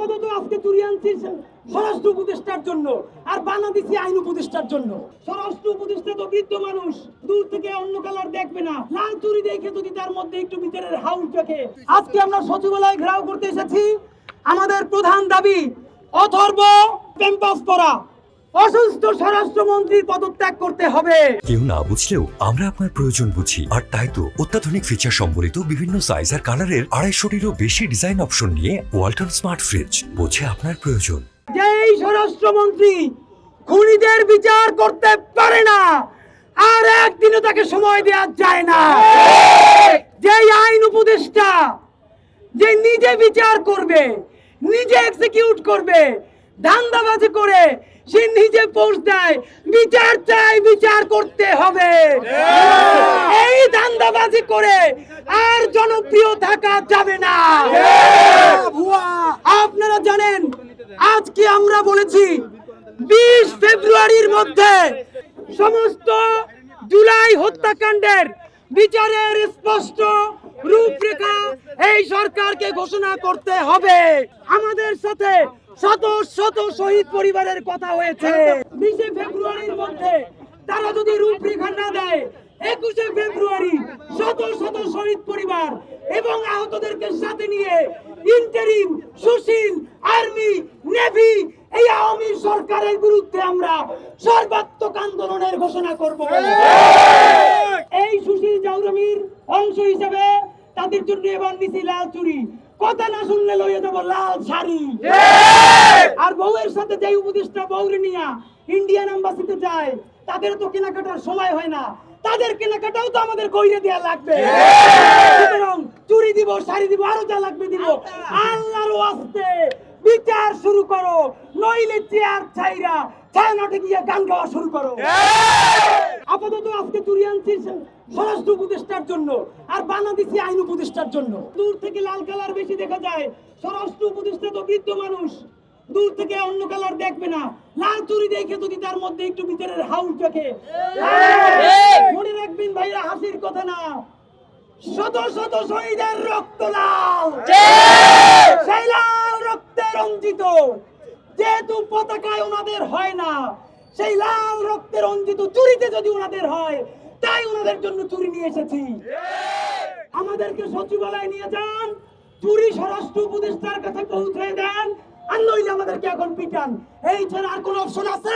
আপাতত আজকে চুরি আনছি স্বরাষ্ট্র উপদেষ্টার জন্য আর বানা দিছি আইন উপদেষ্টার জন্য। স্বরাষ্ট্র উপদেষ্টা তো বৃদ্ধ মানুষ, দূর থেকে অন্য কালার দেখবে না। লাল চুরি দেখে যদি তার মধ্যে একটু বিচারের হাউস দেখে। আজকে আমরা সচিবালয় ঘেরাও করতে এসেছি। আমাদের প্রধান দাবি, অথর্ব ক্যাম্পাস পড়া। অসুস্থ স্বরাষ্ট্রমন্ত্রীর পদত্যাগ করতে হবে। কেউ না বুঝলেও আমরা আপনার প্রয়োজন বুঝি। আর তাই তো অত্যাধুনিক ফিচার সম্বলিত বিভিন্ন সাইজ আর কালারের আড়াইশোটিরও বেশি ডিজাইন অপশন নিয়ে ওয়ালটন স্মার্ট ফ্রিজ বোঝে আপনার প্রয়োজন। যে এই স্বরাষ্ট্রমন্ত্রী খুনিদের বিচার করতে পারে না আর একদিনও তাকে সময় দেওয়া যায় না। যে আইন উপদেষ্টা যে নিজে বিচার করবে নিজে এক্সিকিউট করবে ধান্দাবাজি করে সে নিজে পোস্ট দেয়। বিচার চাই বিচার করতে হবে। এই ধান্দাবাজি করে আর জনপ্রিয় থাকা যাবে না। আপনারা জানেন আজকে আমরা বলেছি বিশ ফেব্রুয়ারির মধ্যে সমস্ত জুলাই হত্যাকাণ্ডের বিচারের স্পষ্ট রূপরেখা এই সরকারকে ঘোষণা করতে হবে। আমাদের সাথে শত শত শহীদ পরিবারের কথা হয়েছে। বিশে ফেব্রুয়ারির মধ্যে তারা যদি রূপরেখা না দেয় একুশে ফেব্রুয়ারি শত শত শহীদ পরিবার এবং আহতদেরকে সাথে নিয়ে ইন্টারিম সুশীল আর্মি নেভি এই আওয়ামী সরকারের বিরুদ্ধে আমরা সর্বাত্মক আন্দোলনের ঘোষণা করব। এই সুশীল জাউরমির অংশ হিসেবে তাদের জন্য এবার নিছি লাল চুরি। কথা না শুনলে লইয়ে দেবো লাল শাড়ি। আর বউয়ের সাথে যাই উপদেষ্টা বউরে নিয়া ইন্ডিয়ান এম্বাসিতে যায় তাদের তো কেনাকাটার সময় হয় না। তাদের কেনাকাটাও তো আমাদের কইরে দেয়া লাগবে। সুতরাং চুরি দিব শাড়ি দিব আরও যা লাগবে দিব। আল্লাহর ওয়াস্তে বিচার শুরু করো নইলে চেয়ার ছাইরা ছায়ানটে গিয়ে গান গাওয়া শুরু করো। আপাতত আজকে চুরি আনছি স্বরাষ্ট্র উপদেষ্টার জন্য আর বানা দিছি আইন উপদেষ্টার জন্য। দূর থেকে লাল কালার বেশি দেখা যায়। স্বরাষ্ট্র উপদেষ্টা তো বৃদ্ধ মানুষ। দূর থেকে অন্য কালার দেখবে না। লাল চুরি দেখে যদি তার মধ্যে একটু বিচারের হাউস দেখে। মনে রাখবেন ভাইয়া হাসির কথা না। শত শত শহীদের রক্ত লাল। সেই লাল রক্তে রঞ্জিত। যেহেতু পতাকায় ওনাদের হয় না সেই লাল রক্তে রঞ্জিত চুরিতে যদি ওনাদের হয় তাই ওনাদের জন্য চুরি নিয়ে এসেছি। আমাদেরকে সচিবালয়ে নিয়ে যান চুরি স্বরাষ্ট্র উপদেষ্টার কাছে পৌঁছে দেন আর নইলে আমাদেরকে এখন পিটান। এই ছাড়া আর কোন অপশন আছে?